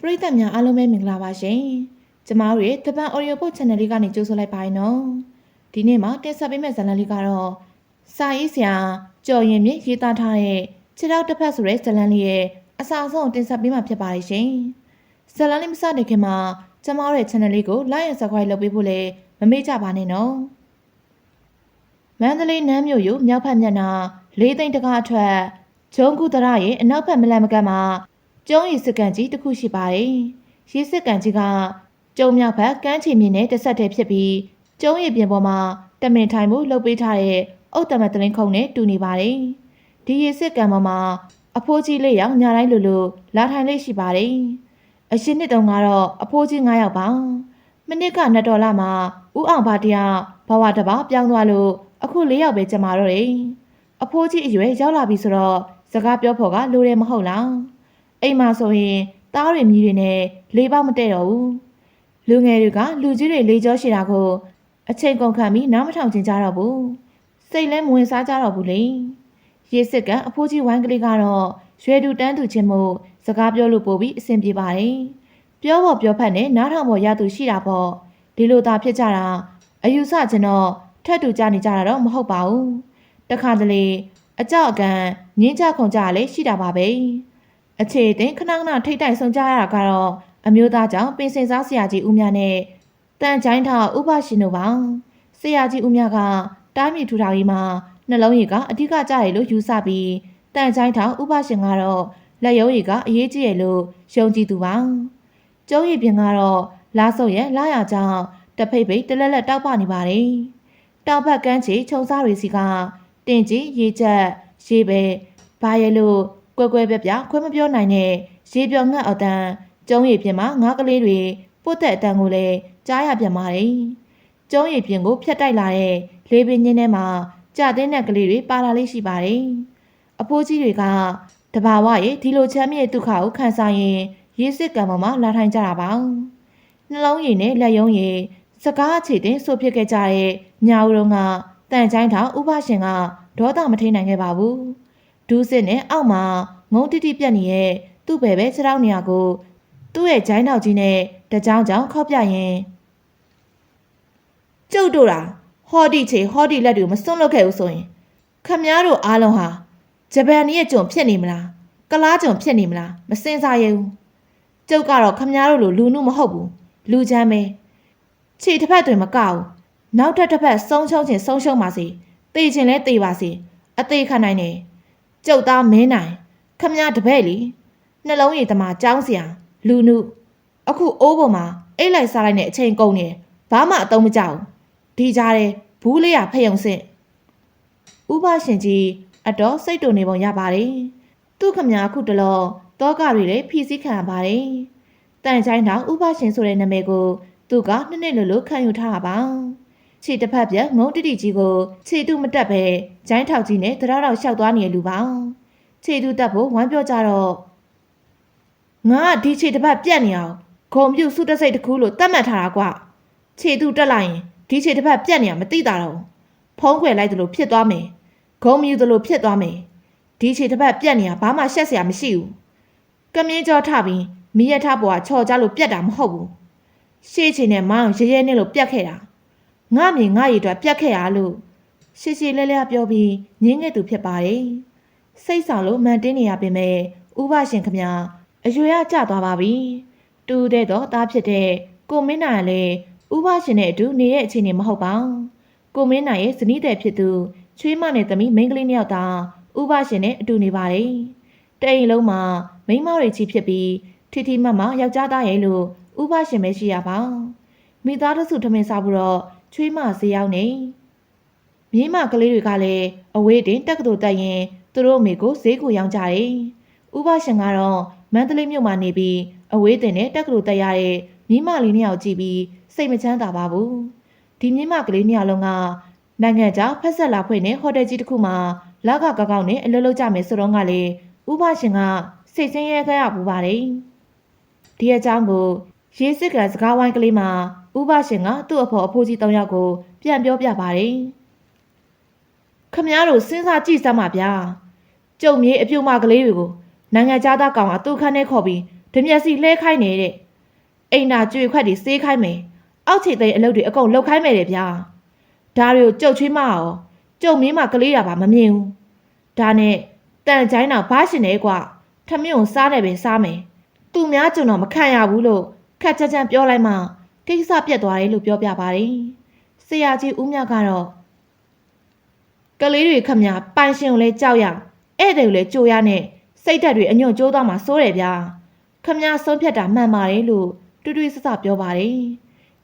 ပရိသတ်များအားလုံးပဲမင်္ဂလာပါရှင်ကျမတို့ရဲ့တပန် audio book channel လေးကနေကြိုဆိုလိုက်ပါရနော်ဒီနေ့မှာတင်ဆက်ပေးမယ့်ဇာတ်လမ်းလေးကတော့စာရေးဆရာကျော်ရင်မြင့်ရေးသားထားတဲ့ခြေထောက်တစ်ဖက်ဆိုတဲ့ဇာတ်လမ်းလေးရဲ့အစာအဆုံးတင်ဆက်ပေးမှာဖြစ်ပါတယ်ရှင်ဇာတ်လမ်းလေးမစတင်ခင်မှာကျမတို့ရဲ့ channel လေးကို like and subscribe လုပ်ပေးဖို့လည်းမမေ့ကြပါနဲ့နော်မန္တလေးနန်းမြို့ယူမြောက်ဖက်မျက်နှာလေးသိန်းတကားအထွက်ဂျုံကုတရရဲ့အနောက်ဖက်မလန်မကတ်မှာ ကျုံးရီစစ်ကန်ကြီးတစ်ခုရှိပါတယ်။ရီစစ်ကန်ကြီးကကျုံမြောက်ဘက်ကမ်းခြေမြင့်နဲ့တစ်ဆက်တည်းဖြစ်ပြီးကျုံးရီပြင်ပေါ်မှာတမင်ထိုင်မှုလှုပ်ပေးထားတဲ့အုတ်တမတ်တလင်းခုံနဲ့တူနေပါတယ်။ဒီရီစစ်ကန်ပေါ်မှာအဖိုးကြီးလေးယောက်ညာတိုင်းလိုလိုလာထိုင်လေးရှိပါတယ်။အရှင်နှစ်တုန်းကတော့အဖိုးကြီး9ယောက်ပါ။မနစ်က2ဒေါ်လာမှာဥအောင်ဘာတရဘဝတစ်ပါးပြောင်းသွားလို့အခု4ယောက်ပဲကျမတော့တယ်။အဖိုးကြီးအရွယ်ရောက်လာပြီဆိုတော့စကားပြောဖို့ကလိုတယ်မဟုတ်လား။ အိမ်မှာဆိုရင်သားတွေမြည်တွေနဲ့လေးပေါက်မတည့်တော့ဘူးလူငယ်တွေကလူကြီးတွေလေးကြောရှိတာကိုအချိန်ကုန်ခံပြီးနားမထောင်ချင်ကြတော့ဘူးစိတ်လဲမဝင်စားကြတော့ဘူးလေရေစစ်ကအဖိုးကြီးဝိုင်းကလေးကတော့ရွယ်တူတန်းသူချင်းမို့စကားပြောလို့ပို့ပြီးအဆင်ပြေပါတယ်ပြောဖို့ပြောဖက်နဲ့နားထောင်ဖို့ရသူရှိတာပေါ့ဒီလိုသာဖြစ်ကြတာအယူဆကျွန်တော်ထက်တူကြနေကြတာတော့မဟုတ်ပါဘူးတခါတလေအကြောက်အကန်ငင်းကြခုန်ကြရလေရှိတာပါပဲ အခြေအတင်ခဏခဏထိတ်တိုက်ဆုံးကြရတာကတော့အမျိုးသားကြောင့်ပင်စင်စားဆရာကြီးဦးမြနဲ့တန်ချိုင်းထောင်ဥပရှင်တို့ပါဆရာကြီးဦးမြကတိုင်းပြည်ထူထောင်ရေးမှာနှလုံးရည်ကအဓိကကြရလို့ယူဆပြီးတန်ချိုင်းထောင်ဥပရှင်ကတော့လက်ရုံးရည်ကအရေးကြီးရလို့ယုံကြည်သူပါကျုံးရည်ပြင်ကတော့လာဆုပ်ရဲ့လာရကြောင်းတဖိတ်ဖိတ်တလက်လက်တောက်ပနေပါတယ်တောက်ဘက်ကန်းချီခြုံစားတွေစီကတင်ကြီးရေချက်ရေပဲဘာရဲလို့ ကွဲကွဲပြက်ပြက်ခွဲမပြောနိုင်တဲ့ရေပြော်ငှက်အတန်ကျုံးရည်ပြင်မှာငါးကလေးတွေပုတ်တဲ့အတန်ကိုလည်းကြားရပြန်ပါတယ်။ကျုံးရည်ပြင်ကိုဖျက်တိုက်လာတဲ့လေပင်ညင်းထဲမှာကြာတဲ့တဲ့ကလေးတွေပါလာလေးရှိပါတယ်။အဖိုးကြီးတွေကတဘာဝရဲ့ဒီလိုချမ်းမြေ့ဒုက္ခကိုခံစားရင်ရေစစ်ကံပေါ်မှာလာထိုင်ကြတာပါ။နှလုံးရည်နဲ့လက်ယုံရည်စကားအခြေတင်ဆိုဖြစ်ခဲ့ကြတဲ့ညာဦးတို့ကတန်ချိုင်းထောင်ဥပရှင်ကဒေါသမထိန်နိုင်ခဲ့ပါဘူး။ ဒူးစစ်နဲ့အောက်မှာငုံတိတိပြက်နေရဲ့သူ့ဘယ်ပဲခြေထောက်နေရကို သူ့ရဲ့ဂျိုင်းထောက်ကြီးနဲ့တကြောင်ကြောင်ခောက်ပြရင်ကျုပ်တို့တာဟော်ဒီချေဟော်ဒီလက်တွေကိုမစွန့်လွတ်ခဲ့ဘူးဆိုရင်ခမည်းတော်အားလုံးဟာဂျပန်ရဲ့ကြုံဖြစ်နေမလားကလားကြုံဖြစ်နေမလားမစင်စားရဘူးကျုပ်ကတော့ခမည်းတော်လိုလူနုမဟုတ်ဘူးလူချမ်းပဲခြေတစ်ဖက်တွေမကဘူးနောက်ထပ်တစ်ဖက်ဆုံးရှုံးခြင်းဆုံးရှုံးပါစေတေခြင်းလဲတေပါစေအသေးခံနိုင်တယ် ကျုပ်သားမင်းနိုင်ခမရတပည့်လီနှလုံးရည်သမားចောင်းစရာလူနုအခုအိုးပေါ်မှာအိတ်လိုက်စားလိုက်တဲ့အချိန်ကုန်နေဘာမှအသုံးမကျဘူးဒီကြားထဲဘူးလေးရဖယုံစင့်ဥပရှင်ကြီးအတော်စိတ်တုန်နေပုံရပါတယ်သူခမရအခုတလောတောကတွေလည်းဖြီးစည်းခံရပါတယ်တန်ချိုင်းတော်ဥပရှင်ဆိုတဲ့နာမည်ကိုသူကနှစ်နှစ်လိုလိုခံယူထားတာပါ ခြေတစ်ဖက်ပြက်ငုံတိတိကြီးကိုခြေတူမတက်ပဲဂျိုင်းထောက်ကြီးနဲ့တရတော်ရှောက်သွားနေတဲ့လူပါခြေတူတက်ဖို့ဝမ်းပြောကြတော့ငါကဒီခြေတစ်ပတ်ပြက်နေအောင်ဂုံပြုတ်စုတစိတ်တစ်ခုလို့တတ်မှတ်ထားတာကွာခြေတူတက်လိုက်ရင်ဒီခြေတစ်ပတ်ပြက်နေအောင်မသိတာတော့ဖုံးကွယ်လိုက်သလိုဖြစ်သွားမယ်ဂုံမြူသလိုဖြစ်သွားမယ်ဒီခြေတစ်ပတ်ပြက်နေတာဘာမှရှက်စရာမရှိဘူးကမင်းကြောထပြီးမိရထပေါ်ကချော်ကြလို့ပြက်တာမဟုတ်ဘူးရှေ့ခြေနဲ့မောင်းရဲရဲနဲ့လို့ပြက်ခဲ့တာ ငါမြင်ငါရည်အတွက်ပြက်ခဲ့ရလို့ရှေ့ရှေ့လဲလဲပြောပြီးငင်းငယ်သူဖြစ်ပါတယ်စိတ်ဆောင်လို့မန်တင်းနေရပင်မဲ့ဥပရှင်ခမအရွယ်ရကျသွားပါပြီတူတဲ့တော့သားဖြစ်တဲ့ကိုမင်းနိုင်ကလည်းဥပရှင်နဲ့အတူနေရဲ့အခြေအနေမဟုတ်ပါကိုမင်းနိုင်ရဲ့ဇနီးတဲ့ဖြစ်သူချွေးမနဲ့သမီးမိန်းကလေးနှစ်ယောက်သာဥပရှင်နဲ့အတူနေပါတယ်တဲ့အိမ်လုံးမှာမိန်းမတွေကြီးဖြစ်ပြီးထီထီမတ်မယောက်ျားသားရဲ့လို့ဥပရှင်ပဲရှိရပါမိသားတစုထမင်းစားဖို့တော့ ချွေးမဈေးရောက်နေမြင်းမကလေးတွေကလည်းအဝေးတင်တက်ကတူတက်ရင်သူတို့အမေကိုဈေးကိုရောင်းကြတယ်။ဥပရှင်ကတော့မန္တလေးမြို့မှာနေပြီးအဝေးတင်နဲ့တက်ကတူတက်ရတဲ့မြင်းမလေးနှစ်ယောက်ကြည့်ပြီးစိတ်မချမ်းသာပါဘူး။ဒီမြင်းမကလေးနှစ်ယောက်လုံးကနိုင်ငံခြားဖက်ဆက်လာဖွင့်တဲ့ဟိုတယ်ကြီးတစ်ခုမှာလကကောက်ကောက်နဲ့အလုပ်လုပ်ကြမယ်ဆိုတော့ကလေဥပရှင်ကစိတ်ဆင်းရဲခဲ့ရပူပါတယ်။ဒီအကြောင်းကို ရေးစစ်ကန်စကားဝိုင်းကလေးမှာဥပရှင်ကသူ့အဖေအဖိုးကြီးတောင်ယောက်ကိုပြန်ပြောပြပါတယ်။ခမည်းတော်စဉ်းစားကြည့်စမ်းပါဗျာကျုံမြေအပြုံမကလေးတွေကိုနိုင်ငံခြားသားကောင်ကသူ့ခန်းထဲခေါ်ပြီးတဓမျက်စီလှဲခိုင်းနေတဲ့အိမ်နာကြွေခွက်တွေစေးခိုင်းမယ်အောက်ခြေသိမ်းအလုပ်တွေအကုန်လုပ်ခိုင်းမယ်တဲ့ဗျာဒါတွေကိုကြုတ်ချွေးမအောင်ကြုံမင်းမကလေးတာပါမမြင်ဘူးဒါနဲ့တန်ချိုင်းတော့ဘာရှင်နေကွာထမင်းကိုစားနေပင်စားမယ်သူများကျွန်တော်မခံရဘူးလို့ ခက်ချမ်းချမ်းပြောလိုက်မှကိစ္စပြတ်သွားတယ်လို့ပြောပြပါတယ်ဆရာကြီးဦးမြကတော့ကလေးတွေခမညာပိုင်ရှင်ကိုလည်းကြောက်ရဧည့်သည်ကိုလည်းကြိုရနဲ့စိတ်ဓာတ်တွေအညွန့်ကျိုးသွားမှာစိုးတယ်ဗျာခမညာဆုံးဖြတ်တာမှန်ပါတယ်လို့တူတူဆဆပြောပါတယ်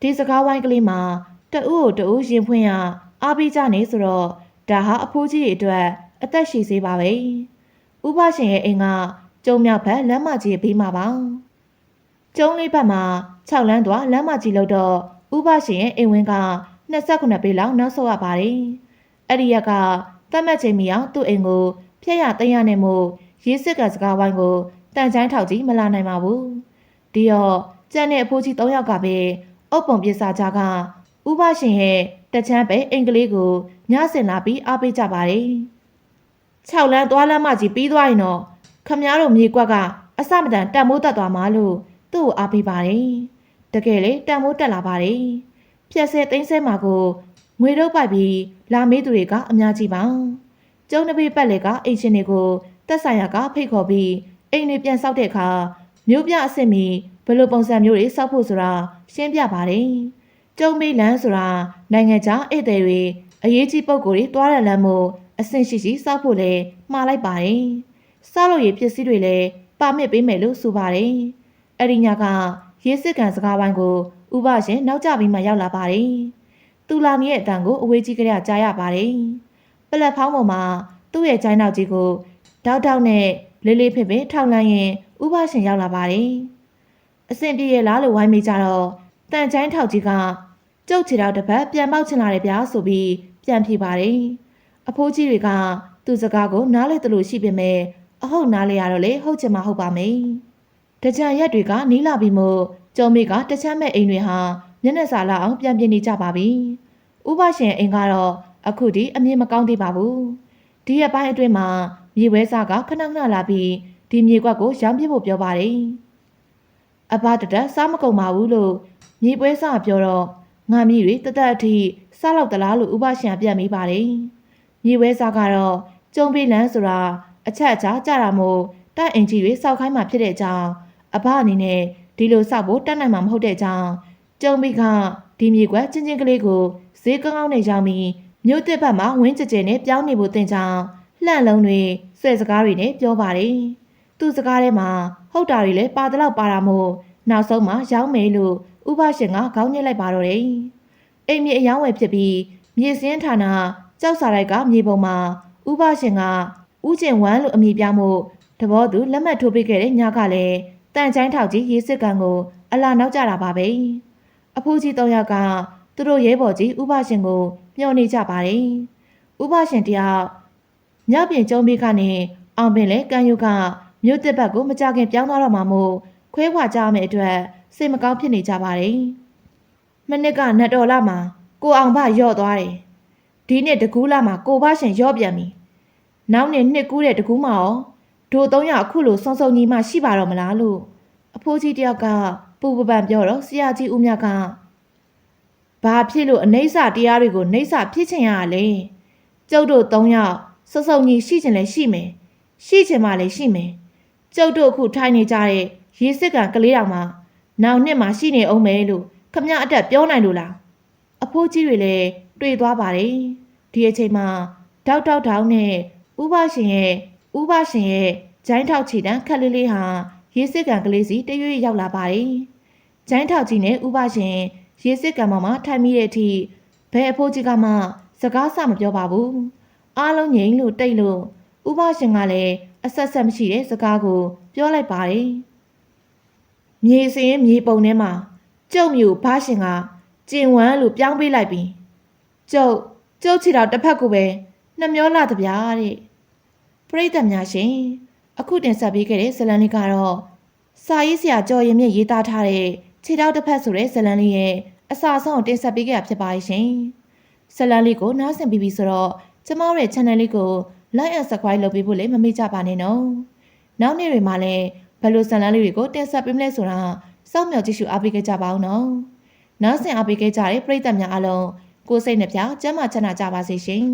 ဒီစကားဝိုင်းကလေးမှာတအူးကိုတအူးရင်ဖွင့်ရအားပေးကြနေဆိုတော့ဒါဟာအဖိုးကြီးတွေအတွက်အသက်ရှည်စေပါပဲဥပရှင်ရဲ့အိမ်ကကျုံမြောက်ဘက်လမ်းမကြီးရဲ့ဘေးမှာပါ ကျုံလေးဘက်မှာ6လမ်းသွားလမ်းမကြီးလို့တော့ဥပရှင်ရဲ့အိမ်ဝင်းက29ပေလောက်နောက်ဆုတ်ရပါတယ်အဲ့ဒီရက်ကတတ်မှတ်ချိန်မီအောင်သူ့အိမ်ကိုဖျက်ရသိမ်းရနေမှုရေးစစ်ကစကားဝိုင်းကိုတန်ချိုင်းထောက်ကြီးမလာနိုင်ပါဘူးဒီတော့ကျန်တဲ့အဖိုးကြီး၃ယောက်ကပဲအုပ်ပုံပစ္စကြကဥပရှင်ရဲ့တချမ်းပဲအင်္ဂလိပ်ကိုညစင်လာပြီးအားပေးကြပါတယ်6လမ်းသွားလမ်းမကြီးပြီးသွားရင်တော့ခမည်းတော်မြေကွက်ကအစမတန်တန်မိုးတက်သွားမှလို့ သူ့ကိုအားပေးပါတယ်တကယ်လေတန်မိုးတက်လာပါတယ်ဖြက်ဆဲသိမ်းဆဲမှာကိုငွေတော့ပိုက်ပြီးလာမေးသူတွေကအများကြီးပါကျုံတစ်ပေပတ်လေကအိမ်ရှင်တွေကိုတက်ဆိုင်ရာကဖိတ်ခေါ်ပြီးအိမ်တွေပြန်ဆောက်တဲ့အခါမြို့ပြအစ်စ်မီဘယ်လိုပုံစံမျိုးတွေစောက်ဖို့ဆိုတာရှင်းပြပါတယ်ကျုံမေးလန်းဆိုတာနိုင်ငံခြားဧည့်သည်တွေအရေးကြီးပုံကိုယ်တွေတွားတဲ့လမ်းမို့အဆင့်ရှိရှိစောက်ဖို့လဲမှားလိုက်ပါတယ်စောက်လို့ရပစ္စည်းတွေလည်းပါမစ်ပေးမယ်လို့ဆိုပါတယ် အဲ့ဒီညကရေးစစ်ကန်စကားပိုင်းကိုဥပရှင်နောက်ကျပြီးမှရောက်လာပါတယ်သူလာနေတဲ့အတန်ကိုအဝေးကြီးကလေးကကြားရပါတယ်။ပလက်ဖောင်းပေါ်မှာသူ့ရဲ့ချိုင်းနောက်ကြီးကိုတောက်တောက်နဲ့လေးလေးဖိဖိထောက်လန်းရင်ဥပရှင်ရောက်လာပါတယ်။အဆင်ပြေရဲ့လားလို့ဝိုင်းမိကြတော့တန်ချိုင်းထောက်ကြီးကကျုပ်ချီတော့တစ်ပတ်ပြန်ပေါက်ချင်လာတယ်ဗျာဆိုပြီးပြန်ဖြေပါတယ်။အဖိုးကြီးတွေကသူ့စကားကိုနားလေသလိုရှိပေမဲ့အဟုတ်နားလေရတော့လေဟုတ်ချင်မှဟုတ်ပါမယ်။ တကြံရက်တွေကနီးလာပြီးမို့ကျော်မေကတချမ်းမဲ့အိမ်တွေဟာမျက်နှာစာလာအောင်ပြန်ပြင်းနေကြပါပြီ။ဥပရှင်အိမ်ကတော့အခုဒီအမြင်မကောင်းသေးပါဘူး။ဒီရက်ပိုင်းအတွင်းမှာမြေဝဲစားကခဏခဏလာပြီးဒီမြေကွက်ကိုရောင်းပြဖို့ပြောပါတယ်။အဘတတစားမကုန်ပါဘူးလို့မြေပွဲစားပြောတော့ငါမြေတွေတသက်အထိစားလောက်တလားလို့ဥပရှင်ပြန်မိပါတယ်။မြေဝဲစားကတော့ကျုံပေးလန်းဆိုတာအချက်အချာကြတာမို့တိုက်အင်ကြီးတွေစောက်ခိုင်းမှဖြစ်တဲ့အကြောင်း အဘအနေနဲ့ဒီလိုစောက်ဖို့တတ်နိုင်မှာမဟုတ်တဲ့အကြောင်းကျုံမိကဒီမြေကွက်ချင်းချင်းကလေးကိုဈေးကောင်းကောင်းနဲ့ရောင်းပြီးမြို့တစ်ဘက်မှာဝင်းကြကြနဲ့ပြောင်းနေဖို့တင်ကြောင်းလှန့်လုံးတွေဆွဲစကားတွေနဲ့ပြောပါတယ်။သူ့စကားထဲမှာဟုတ်တာတွေလည်းပါတလောက်ပါတာမို့နောက်ဆုံးမှရောင်းမယ်လို့ဥပရှင်ကခေါင်းညှစ်လိုက်ပါတော့တယ်။အိမ်မြေအယောင်းဝယ်ဖြစ်ပြီးမြေစင်းဌာနကြောက်စာရိုက်ကမြေပုံမှာဥပရှင်ကဥကျင်ဝမ်းလို့အမည်ပြမှုတဘောသူလက်မှတ်ထိုးပေးခဲ့တဲ့ညကလည်း တန်ချိုင်းထောက်ကြီးရေးစစ်ကန်ကိုအလာနောက်ကြတာပါပဲ။အဖိုးကြီးတောင်ယောက်ကသူတို့ရဲဘော်ကြီးဥပရှင်ကိုမျှော်နေကြပါတယ်။ဥပရှင်တယောက်မြောက်ပြင်ကျုံမိကနေအောင်ပင်လဲကန်ယုကမြို့တစ်ဘက်ကိုမကြခင်ပြောင်းသွားတော့မှမို့ခွဲခွာကြမယ့်အတွက်စိတ်မကောင်းဖြစ်နေကြပါတယ်။မနစ်ကနတ်တော်လာမှာကိုအောင်ဘရော့သွားတယ်။ဒီနှစ်တကူးလာမှာကိုဘရှင်ရော့ပြန်ပြီ။နောက်နှစ်နှစ်ကူးတဲ့တကူးမှာရော ဒိုသုံးရအခုလိုစုံစုံကြီးမှရှိပါတော့မလားလို့အဖိုးကြီးတယောက်ကပူပပန်ပြောတော့ဆရာကြီးဦးမြတ်ကဘာဖြစ်လို့အနှိမ့်စာတရားတွေကိုနှိမ့်စာဖြစ်ချင်ရလဲကျုပ်တို့၃ယောက်စုံစုံကြီးရှိချင်လဲရှိမယ်ရှိချင်မှလည်းရှိမယ်ကျုပ်တို့အခုထိုင်နေကြတဲ့ရေစစ်ကန်ကလေးတောင်မှနောက်နှစ်မှရှိနေအောင်မယ်လို့ခမရအတက်ပြောနိုင်လို့လားအဖိုးကြီးတွေလည်းတွေ့သွားပါတယ်ဒီအချိန်မှာတောက်တောက်တောက်နဲ့ဥပရှင်ရဲ့ ဥပရှင်ရဲ့ဂျိုင်းထောက်ချီတန်းခက်လေးလေးဟာရေစစ်ကန်ကလေးစီတရွေ့ရောက်လာပါတယ်ဂျိုင်းထောက်ကြီးနဲ့ဥပရှင်ရေစစ်ကန်ပေါ်မှာထိုင်မိတဲ့အထိဘယ်အဖိုးကြီးကမှစကားစမပြောပါဘူးအားလုံးငြိမ်လို့တိတ်လို့ဥပရှင်ကလည်းအဆက်ဆက်မရှိတဲ့စကားကိုပြောလိုက်ပါတယ်မြေစင်းမြေပုံထဲမှာကျုပ်မျိုးဘာရှင်ကကျင်ဝမ်းလို့ပြောင်းပေးလိုက်ပြီးကျုပ်ကျုပ်ချီတော့တစ်ဖက်ကိုပဲနှမျောလာတပြားတဲ့ ပရိသတ်များရှင်အခုတင်ဆက်ပေးခဲ့တဲ့ဇလန်လေးကတော့စာရေးဆရာကျော်ရင်မြင့်ရေးသားထားတဲ့ခြေထောက်တစ်ဖက်ဆိုတဲ့ဇလန်လေးရဲ့အစာဆုံးတင်ဆက်ပေးခဲ့တာဖြစ်ပါရှင်ဇလန်လေးကိုနားဆင်ပြီးပြီဆိုတော့ကျမတို့ရဲ့ channel လေးကို like and subscribe လုပ်ပေးဖို့လည်းမမေ့ကြပါနဲ့နော်နောက်နေ့တွေမှာလည်းဘယ်လိုဇာတ်လမ်းလေးတွေကိုတင်ဆက်ပေးမလဲဆိုတာစောင့်မျှော်ကြည့်ရှုအားပေးခဲ့ကြပါဦးနော်နောက်ဆင်အားပေးခဲ့ကြတဲ့ပရိသတ်များအားလုံးကိုယ်စိတ်နှပြကျမ်းမာချမ်းသာကြပါစေရှင်